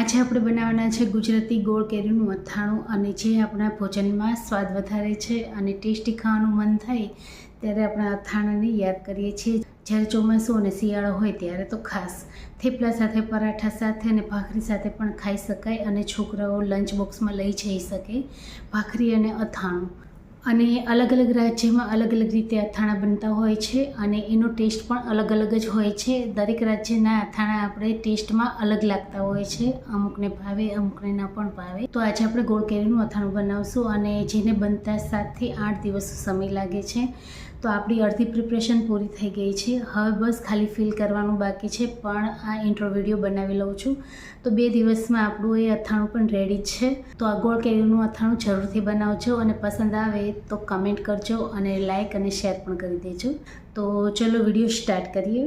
આપણે બનાવવાના છે ગુજરાતી ગોળ કેરીનું અથાણું અને જે આપણા ભોજનમાં સ્વાદ વધારે છે અને ટેસ્ટી ખાવાનું મન થાય ત્યારે આપણા અથાણાને યાદ કરીએ છીએ. જ્યારે ચોમાસું અને શિયાળો હોય ત્યારે તો ખાસ થેપલા સાથે, પરાઠા સાથે અને ભાખરી સાથે પણ ખાઈ શકાય અને છોકરાઓ લંચ બોક્સમાં લઈ જઈ શકે. ભાખરી અને અથાણું અને અલગ અલગ રાજ્યમાં અલગ અલગ રીતે અથાણાં બનતા હોય છે અને એનો ટેસ્ટ પણ અલગ અલગ જ હોય છે. દરેક રાજ્યના અથાણાં આપણે ટેસ્ટમાં અલગ લાગતા હોય છે. અમુકને ભાવે, અમુકને ન પણ ભાવે. તો આજે આપણે ગોળ કેરીનું અથાણું બનાવશું અને જેને બનતા સાતથી આઠ દિવસ સમય લાગે છે. તો આપણી અડધી પ્રિપરેશન પૂરી થઈ ગઈ છે. હવે બસ ખાલી ફિલ કરવાનું બાકી છે, પણ આ ઇન્ટ્રો વીડિયો બનાવી લઉં છું. તો બે દિવસમાં આપણું એ અથાણું પણ રેડી છે. તો આ ગોળ કેરીનું અથાણું જરૂરથી બનાવજો અને પસંદ આવે તો કમેન્ટ કરજો અને લાઇક અને શેર પણ કરી દેજો. તો ચલો વીડિયો સ્ટાર્ટ કરીએ.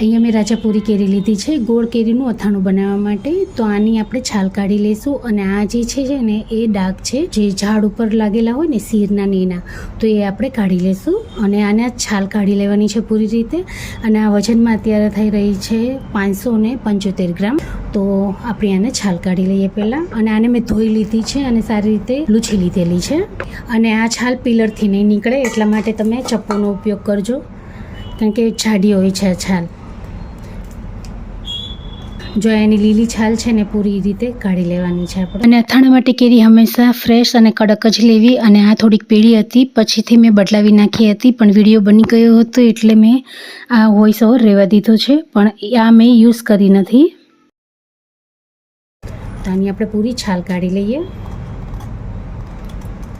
અહીંયા મેં રાજાપુરી કેરી લીધી છે, ગોળ કેરીનું અથાણું બનાવવા માટે. તો આની આપણે છાલ કાઢી લઈશું અને આ જે છે ને, એ ડાઘ છે, જે ઝાડ ઉપર લાગેલા હોય ને, શીરના નીના. તો એ આપણે કાઢી લઈશું અને આને છાલ કાઢી લેવાની છે પૂરી રીતે. અને આ વજનમાં અત્યારે થઈ રહી છે પાંચસો ને પંચોતેર ગ્રામ. તો આપણે આને છાલ કાઢી લઈએ પહેલાં. અને આને મેં ધોઈ લીધી છે અને સારી રીતે લૂછી લીધેલી છે. અને આ છાલ પિલરથી નહીં નીકળે, એટલા માટે તમે ચપ્પુનો ઉપયોગ કરજો. કારણ કે જાડી હોય છે આ છાલ. જો એની લીલી છાલ છે ને પૂરી રીતે કાઢી લેવાની છે આપણે. અને અથાણા માટે કેરી હંમેશા ફ્રેશ અને કડક જ લેવી અને આ થોડીક પીળી હતી. પછીથી મેં બદલાવી નાખી હતી પણ વીડિયો બની ગયો હતો એટલે મેં આ વોઇસ ઓવર રહેવા દીધો છે. પણ આ મેં યુઝ કરી નથી. તો આની આપણે પૂરી છાલ કાઢી લઈએ.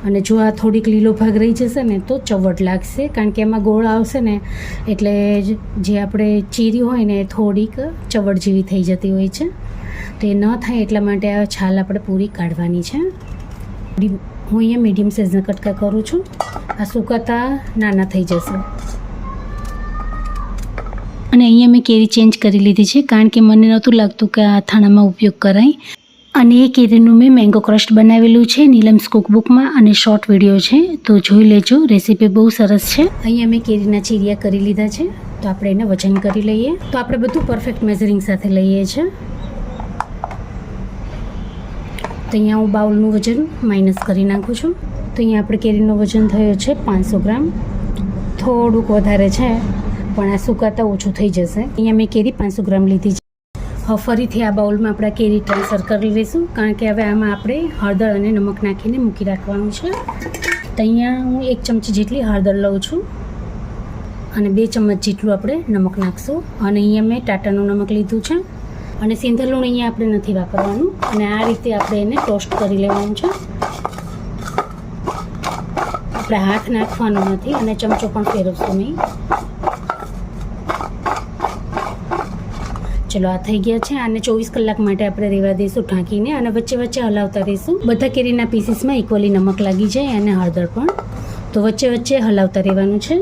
અને જો આ થોડીક લીલો ભાગ રહી જશે ને, તો ચવટ લાગશે. કારણ કે એમાં ગોળ આવશે ને, એટલે જે આપણે ચીરી હોય ને થોડીક ચવડ જેવી થઈ જતી હોય છે. તો એ ન થાય એટલા માટે આ છાલ આપણે પૂરી કાઢવાની છે. હું અહીંયા મીડિયમ સાઇઝના કટકા કરું છું. આ સુકાતા નાના થઈ જશે. અને અહીંયા મેં કેરી ચેન્જ કરી લીધી છે, કારણ કે મને નહોતું લાગતું કે આ થાણામાં ઉપયોગ કરાય. અને એ કેરીનું મેં મેંગો ક્રસ્ટ બનાવેલું છે, નીલમ્સ કુકબુકમાં અને શોર્ટ વીડિયો છે, તો જોઈ લેજો રેસીપી બહુ સરસ છે. અહીંયા મેં કેરીના ચીરિયા કરી લીધા છે, તો આપણે એને વજન કરી લઈએ. તો આપણે બધું પરફેક્ટ મેઝરિંગ સાથે લઈએ છીએ તો અહીંયા હું બાઉલનું વજન માઇનસ કરી નાખું છું. તો અહીંયા આપણે કેરીનો વજન થયો છે પાંચસો ગ્રામ. થોડુંક વધારે છે, પણ આ સુકાતા ઓછું થઈ જશે. અહીંયા મેં કેરી પાંચસો ગ્રામ લીધી છે. ફરીથી આ બાઉલમાં આપણે કેરી ટ્રાન્સફર કરી લઈશું કારણ કે હવે આમાં આપણે હળદર અને નમક નાખીને મૂકી રાખવાનું છે. તો અહીંયા હું એક ચમચી જેટલી હળદર લઉં છું અને બે ચમચ જેટલું આપણે નમક નાખશું. અને અહીંયા મેં ટાટાનું નમક લીધું છે. અને સિંધર લૂણ અહીંયા આપણે નથી વાપરવાનું. અને આ રીતે આપણે એને ટોસ્ટ કરી લેવાનું છે. આપણે હાથ નાખવાનો નથી અને ચમચો પણ ફેરવશું નહીં. ચલો આ થઈ ગયા છે. આને ચોવીસ કલાક માટે આપણે રેવા દઈશું ઢાંકીને અને વચ્ચે વચ્ચે હલાવતા રહીશું. બધા કેરીના પીસીસમાં ઇક્વલી નમક લાગી જાય અને હળદર પણ. તો વચ્ચે વચ્ચે હલાવતા રહેવાનું છે.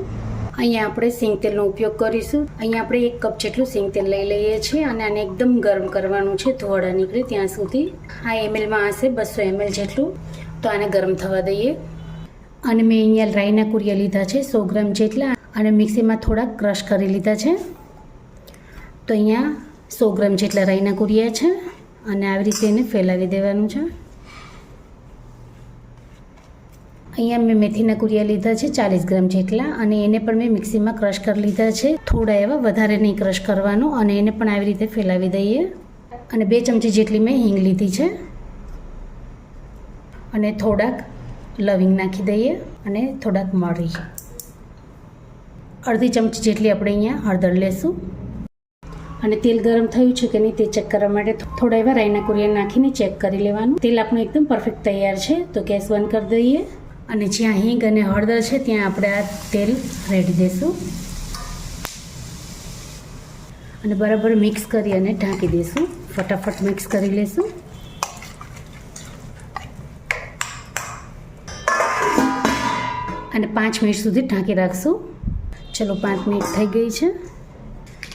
અહીંયા આપણે સિંગ તેલનો ઉપયોગ કરીશું. અહીંયા આપણે એક કપ જેટલું સિંગ તેલ લઈ લઈએ છીએ અને આને એકદમ ગરમ કરવાનું છે. ધોળા નીકળે ત્યાં સુધી. આ એમએલમાં હશે બસો એમએલ જેટલું. તો આને ગરમ થવા દઈએ. અને મેં અહીંયા રાઈના કુરિયા લીધા છે, સો ગ્રામ જેટલા. અને મિક્સીમાં થોડાક ક્રશ કરી લીધા છે. તો અહીંયા સો ગ્રામ જેટલા રાઈના કુરિયા છે અને આવી રીતે એને ફેલાવી દેવાનું છે. અહીંયા મેં મેથીના કુરિયા લીધા છે ચાલીસ ગ્રામ જેટલા અને એને પણ મેં મિક્સીમાં ક્રશ કરી લીધા છે. થોડા એવા વધારે નહીં ક્રશ કરવાનું અને એને પણ આવી રીતે ફેલાવી દઈએ. અને બે ચમચી જેટલી મેં હિંગ લીધી છે. અને થોડાક લવિંગ નાખી દઈએ અને થોડાક મરી. અડધી ચમચી જેટલી આપણે અહીંયા હળદર લેશું. અને તેલ ગરમ થયું છે કે નહીં તે ચેક કરવા માટે થોડા એવા રાઈના કુરિયા નાખીને ચેક કરી લેવાનું. તેલ આપણું એકદમ પરફેક્ટ તૈયાર છે. તો ગેસ બંધ કરી દઈએ. અને જ્યાં હિંગ અને હળદર છે ત્યાં આપણે આ તેલ રેડી દઈશું. અને બરાબર મિક્સ કરી અને ઢાંકી દઈશું. ફટાફટ મિક્સ કરી લઈશું. અને પાંચ મિનિટ સુધી ઢાંકી રાખશું. ચલો પાંચ મિનિટ થઈ ગઈ છે.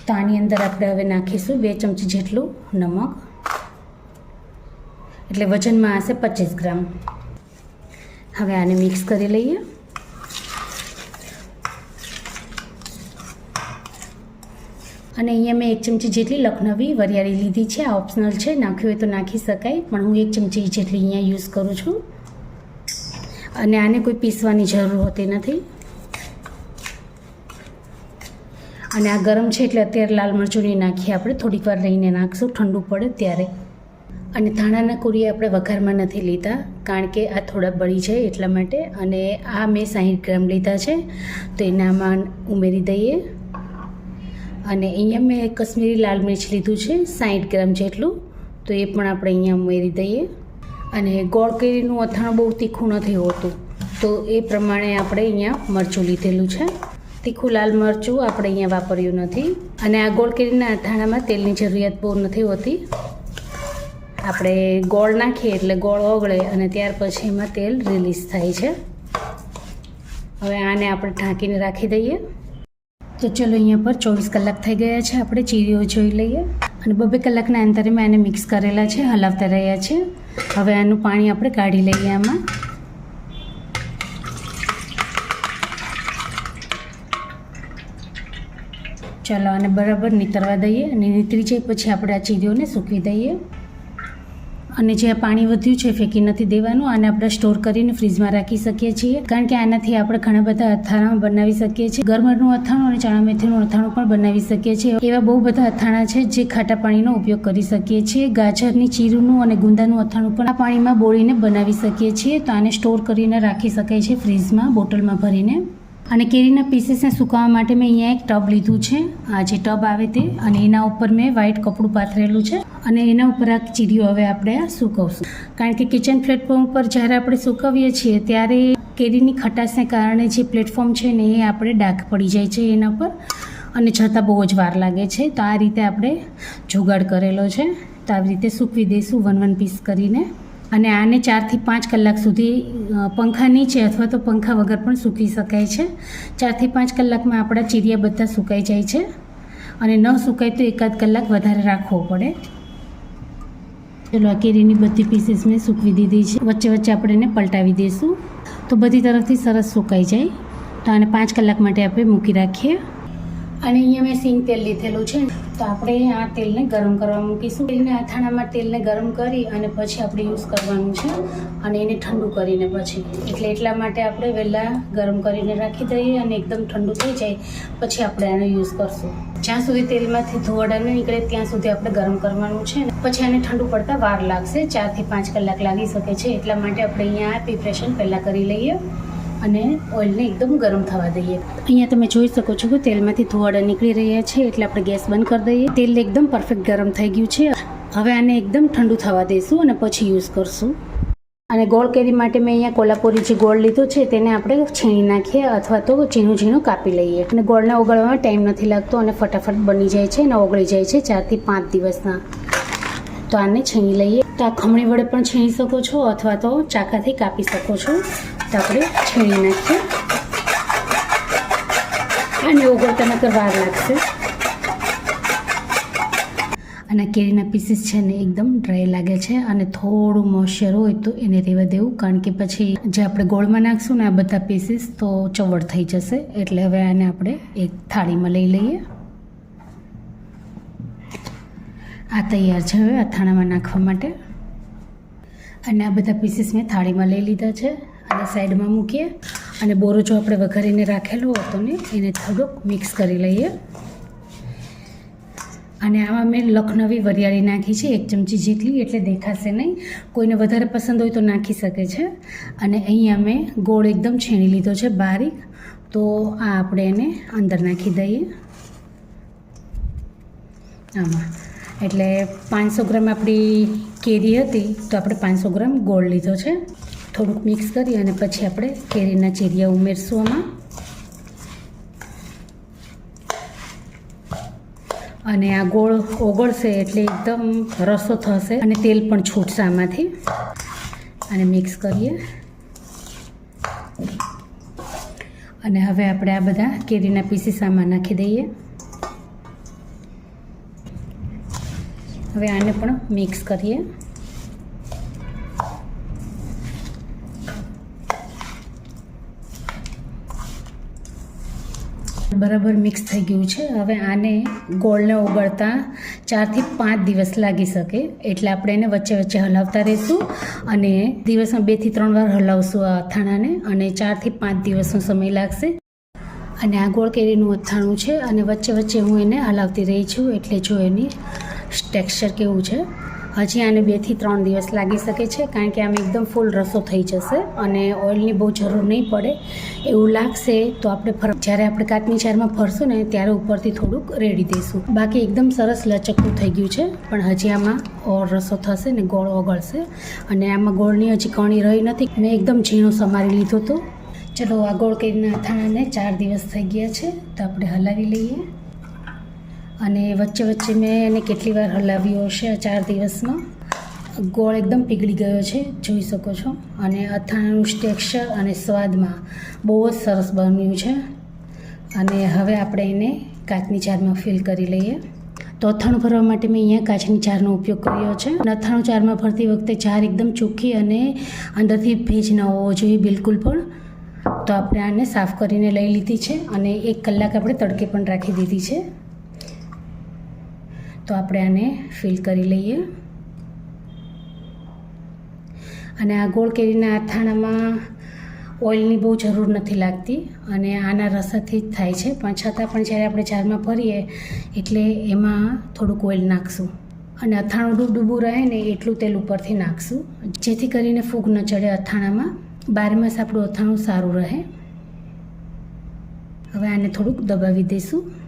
તો આની અંદર આપણે હવે નાખીશું બે ચમચી જેટલું નમક. એટલે વજનમાં હશે પચીસ ગ્રામ. હવે આને મિક્સ કરી લઈએ. અને અહીંયા મેં એક ચમચી જેટલી લખનવી વરિયાળી લીધી છે, આ ઓપ્શનલ છે, નાખ્યું હોય તો નાખી શકાય, પણ હું એક ચમચી જેટલી અહીંયા યુઝ કરું છું. અને આને કોઈ પીસવાની જરૂર હોતી નથી. અને આ ગરમ છે એટલે અત્યારે લાલ મરચુંની નાખીએ આપણે. થોડીક વાર રહીને નાખશું, ઠંડુ પડે ત્યારે. અને ધાણાના કુરી આપણે વઘારમાં નથી લીધા, કારણ કે આ થોડા બળી જાય એટલા માટે. અને આ મેં સાહીઠ ગ્રામ લીધા છે, તો એનામાં ઉમેરી દઈએ. અને અહીંયા મેં કશ્મીરી લાલ મિર્ચ લીધું છે, સાહીઠ ગ્રામ જેટલું. તો એ પણ આપણે અહીંયા ઉમેરી દઈએ. અને ગોળ કેરીનું અથાણું બહુ તીખું નથી હોતું, તો એ પ્રમાણે આપણે અહીંયા મરચું લીધેલું છે. તીખું લાલ મરચું આપણે અહીંયા વાપર્યું નથી. અને આ ગોળ કેરીના અથાણામાં તેલની જરૂરિયાત બહુ નથી હોતી. આપણે ગોળ નાખીએ એટલે ગોળ ઓગળે અને ત્યાર પછી એમાં તેલ રિલીઝ થાય છે. હવે આને આપણે ઢાંકીને રાખી દઈએ. તો ચલો અહીંયા પર ચોવીસ કલાક થઈ ગયા છે. આપણે ચીરીઓ જોઈ લઈએ. અને બબે કલાકના અંતરે મેં આને મિક્સ કરેલા છે, હલાવતા રહ્યા છે. હવે આનું પાણી આપણે કાઢી લઈએ આમાં. ચાલો આને બરાબર નીતરવા દઈએ અને નીતરી જાય પછી આપણે આ ચીરીઓને સૂકવી દઈએ. અને જે પાણી વધ્યું છે ફેંકી નથી દેવાનું, આને આપણે સ્ટોર કરીને ફ્રીજમાં રાખી શકીએ છીએ. કારણ કે આનાથી આપણે ઘણા બધા અથાણા બનાવી શકીએ છીએ. ગરમરનું અથાણું અને ચણા મેથીનું અથાણું પણ બનાવી શકીએ છીએ. એવા બહુ બધા અથાણા છે જે ખાટા પાણીનો ઉપયોગ કરી શકીએ છીએ. ગાજરની, ચીરુનું અને ગુંદાનું અથાણું પણ આ પાણીમાં બોળીને બનાવી શકીએ છીએ. તો આને સ્ટોર કરીને રાખી શકાય છે ફ્રીજમાં, બોટલમાં ભરીને. અને કેરીના પીસીસને સુકાવા માટે મેં અહીંયા એક ટબ લીધું છે. આ જે ટબ આવે તે, અને એના ઉપર મેં વ્હાઈટ કપડું પાથરેલું છે. અને એના ઉપર આ ચીરીઓ હવે આપણે આ સૂકવશું. કારણ કે કિચન પ્લેટફોર્મ ઉપર જ્યારે આપણે સુકવીએ છીએ, ત્યારે કેરીની ખટાશને કારણે જે પ્લેટફોર્મ છે ને, એ આપણે ડાઘ પડી જાય છે એના પર. અને છતાં બહુ જ વાર લાગે છે. તો આ રીતે આપણે જુગાડ કરેલો છે. તો આવી રીતે સૂકવી દઈશું વન વન પીસ કરીને. અને આને ચારથી પાંચ કલાક સુધી પંખા નીચે અથવા તો પંખા વગર પણ સૂકી શકાય છે. ચારથી પાંચ કલાકમાં આપણા ચીરિયા બધા સુકાઈ જાય છે. અને ન સુકાય તો એકાદ કલાક વધારે રાખવો પડે. ચલો, આ કેરીની બધી પીસીસ મેં સૂકવી દીધી છે. વચ્ચે વચ્ચે આપણે એને પલટાવી દઈશું. તો બધી તરફથી સરસ સુકાઈ જાય. તો આને પાંચ કલાક માટે આપણે મૂકી રાખીએ. અને અહીંયા મેં સિંગ તેલ લીધેલું છે. તો આપણે આ તેલને ગરમ કરવા મૂકીશું. તેલને અથાણામાં તેલને ગરમ કરી અને પછી આપણે યુઝ કરવાનું છે અને એને ઠંડુ કરીને પછી. એટલે એટલા માટે આપણે વહેલા ગરમ કરીને રાખી દઈએ અને એકદમ ઠંડુ થઈ જાય પછી આપણે આનો યુઝ કરશું. જ્યાં સુધી તેલમાંથી ધોવાડા ન નીકળે ત્યાં સુધી આપણે ગરમ કરવાનું છે પછી આને ઠંડુ પડતા વાર લાગશે. ચારથી પાંચ કલાક લાગી શકે છે. એટલા માટે આપણે અહીંયા પ્રિપરેશન પહેલાં કરી લઈએ. અને ઓઇલને એકદમ ગરમ થવા દઈએ. અહીંયા તમે જોઈ શકો છો કે તેલમાંથી ધોવાડા નીકળી રહ્યા છે એટલે આપણે ગેસ બંધ કરી દઈએ. તેલ એકદમ પરફેક્ટ ગરમ થઈ ગયું છે. હવે આને એકદમ ઠંડુ થવા દઈશું અને પછી યુઝ કરશું. અને ગોળ કેરી માટે મેં અહીંયા કોલ્હાપુરી જે ગોળ લીધો છે તેને આપણે છીણી નાખીએ અથવા તો ઝીણું ઝીણું કાપી લઈએ. અને ગોળને ઓગળવામાં ટાઈમ નથી લાગતો અને ફટાફટ બની જાય છે અને ઓગળી જાય છે ચારથી પાંચ દિવસના. તો આને છીણી લઈએ. તો આ ખમણી વડે પણ છીણી શકો છો અથવા તો ચાકાથી કાપી શકો છો. તો આપણે છીણી નાખીએ અને ઓગળતા નકર વાર લાગશે. અને કેરીના પીસીસ છે ને એકદમ ડ્રાય લાગે છે અને થોડું મોઇશ્ચર હોય તો એને રહેવા દેવું. કારણ કે પછી જે આપણે ગોળમાં નાખશું ને આ બધા પીસીસ તો ચવડ થઈ જશે. એટલે હવે આને આપણે એક થાળીમાં લઈ લઈએ. આ તૈયાર છે હવે અથાણામાં નાખવા માટે. અને આ બધા પીસીસ મેં થાળીમાં લઈ લીધા છે. અને સાઈડમાં મૂકીએ અને બોરો જો આપણે વઘારીને રાખેલો હતો ને, એને થોડોક મિક્સ કરી લઈએ. અને આમાં મેં લખનવી વરિયાળી નાખી છે, એક ચમચી જેટલી, એટલે દેખાશે નહીં. કોઈને વધારે પસંદ હોય તો નાખી શકે છે. અને અહીંયા મેં ગોળ એકદમ છીણી લીધો છે બારીક. તો આ આપણે એને અંદર નાખી દઈએ. આમાં. એટલે પાંચસો ગ્રામ આપણી કેરી હતી, તો આપણે પાંચસો ગ્રામ ગોળ લીધો છે. થોડુંક મિક્સ કરી અને પછી આપણે કેરીના ચીરિયા ઉમેરશું આમાં. અને આ ગોળ ઓગળશે એટલે એકદમ રસો થશે અને તેલ પણ છૂટશે આમાંથી. અને મિક્સ કરીએ. અને હવે આપણે આ બધા કેરીના પીસીસ આમાં નાખી દઈએ. હવે આને પણ મિક્સ કરીએ. બરાબર મિક્સ થઈ ગયું છે. હવે આને ગોળને ઓગળતા ચારથી પાંચ દિવસ લાગી શકે. એટલે આપણે એને વચ્ચે વચ્ચે હલાવતા રહીશું અને દિવસમાં બેથી ત્રણ વાર હલાવશું આ અથાણાને અને ચારથી પાંચ દિવસનો સમય લાગશે. અને આ ગોળ કેરીનું અથાણું છે અને વચ્ચે વચ્ચે હું એને હલાવતી રહી છું. એટલે જો એની ટેક્સચર કેવું છે. હજી આને બેથી ત્રણ દિવસ લાગી શકે છે, કારણ કે આમ એકદમ ફૂલ રસો થઈ જશે અને ઓઇલની બહુ જરૂર નહીં પડે. એવું લાગશે તો આપણે ફર, જ્યારે આપણે કાચની ચારમાં ફરશું ને ત્યારે ઉપરથી થોડુંક રેડી દઈશું. બાકી એકદમ સરસ લચકું થઈ ગયું છે, પણ હજી આમાં ઓર રસો થશે ને ગોળ ઓગળશે. અને આમાં ગોળની હજી કણી રહી નથી. મેં એકદમ ઝીણું સમારી લીધું હતું ચલો આ ગોળ કરીને અથાણાને ચાર દિવસ થઈ ગયા છે, તો આપણે હલાવી લઈએ. અને વચ્ચે વચ્ચે મેં એને કેટલી વાર હલાવ્યો હશે ચાર દિવસમાં. ગોળ એકદમ પીગળી ગયો છે, જોઈ શકો છો. અને અથાણાનું ટેક્સચર અને સ્વાદમાં બહુ જ સરસ બન્યું છે. અને હવે આપણે એને કાચની જારમાં ફિલ કરી લઈએ. તો અથાણું ભરવા માટે મેં અહીંયા કાચની જારનો ઉપયોગ કર્યો છે. અને અથાણું જારમાં ભરતી વખતે જાર એકદમ ચોખ્ખી અને અંદરથી ભેજ ન હોવો જોઈએ બિલકુલ પણ. તો આપણે આને સાફ કરીને લઈ લીધી છે અને એક કલાક આપણે તડકે પણ રાખી દીધી છે. તો આપણે આને ફિલ કરી લઈએ. અને આ ગોળ કેરીના અથાણામાં ઓઇલની બહુ જરૂર નથી લાગતી અને આના રસાથી જ થાય છે. પણ છતાં પણ જ્યારે આપણે જારમાં ભરીએ એટલે એમાં થોડુંક ઓઇલ નાખશું. અને અથાણું ડૂબડૂબું રહે ને એટલું તેલ ઉપરથી નાખશું. જેથી કરીને ફૂગ ન ચડે અથાણામાં. બારમાસ આપણું અથાણું સારું રહે. હવે આને થોડુંક દબાવી દઈશું.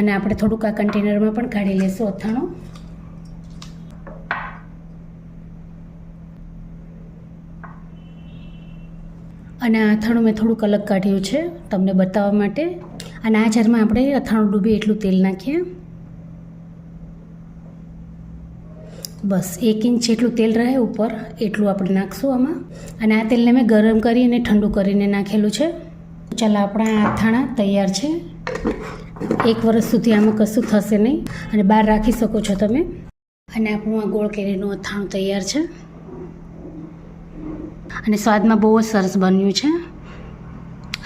અને આપણે થોડુંક આ કન્ટેનરમાં પણ કાઢી લઈશું અથાણું. અને આ અથાણું મેં થોડુંક અલગ કાઢ્યું છે, તમને બતાવવા માટે. અને આ જારમાં આપણે અથાણું ડૂબે એટલું તેલ નાખીએ. બસ, એક ઇંચ જેટલું તેલ રહે ઉપર, એટલું આપણે નાખશું આમાં. અને આ તેલને મેં ગરમ કરી અને ઠંડુ કરીને નાખેલું છે. ચાલો, આપણા અથાણા તૈયાર છે. એક વર્ષ સુધી આમાં કશું થશે નહીં અને બહાર રાખી શકો છો તમે. અને આપણું આ ગોળ કેરીનું અથાણું તૈયાર છે. અને સ્વાદમાં બહુ જ સરસ બન્યું છે.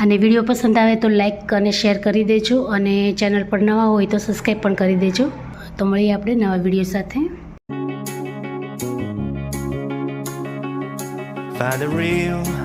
અને વીડિયો પસંદ આવે તો લાઈક અને શેર કરી દેજો અને ચેનલ પર નવા હોય તો સબસ્ક્રાઈબ પણ કરી દેજો. તો મળીએ આપણે નવા વીડિયો સાથે. By the real